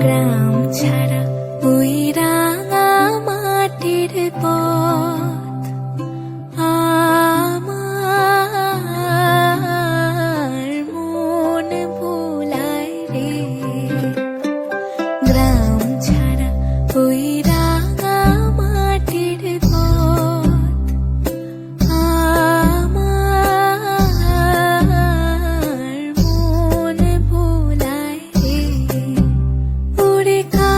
গ্রাম ছাড়া ওই because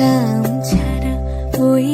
নাম ছাড়া ওই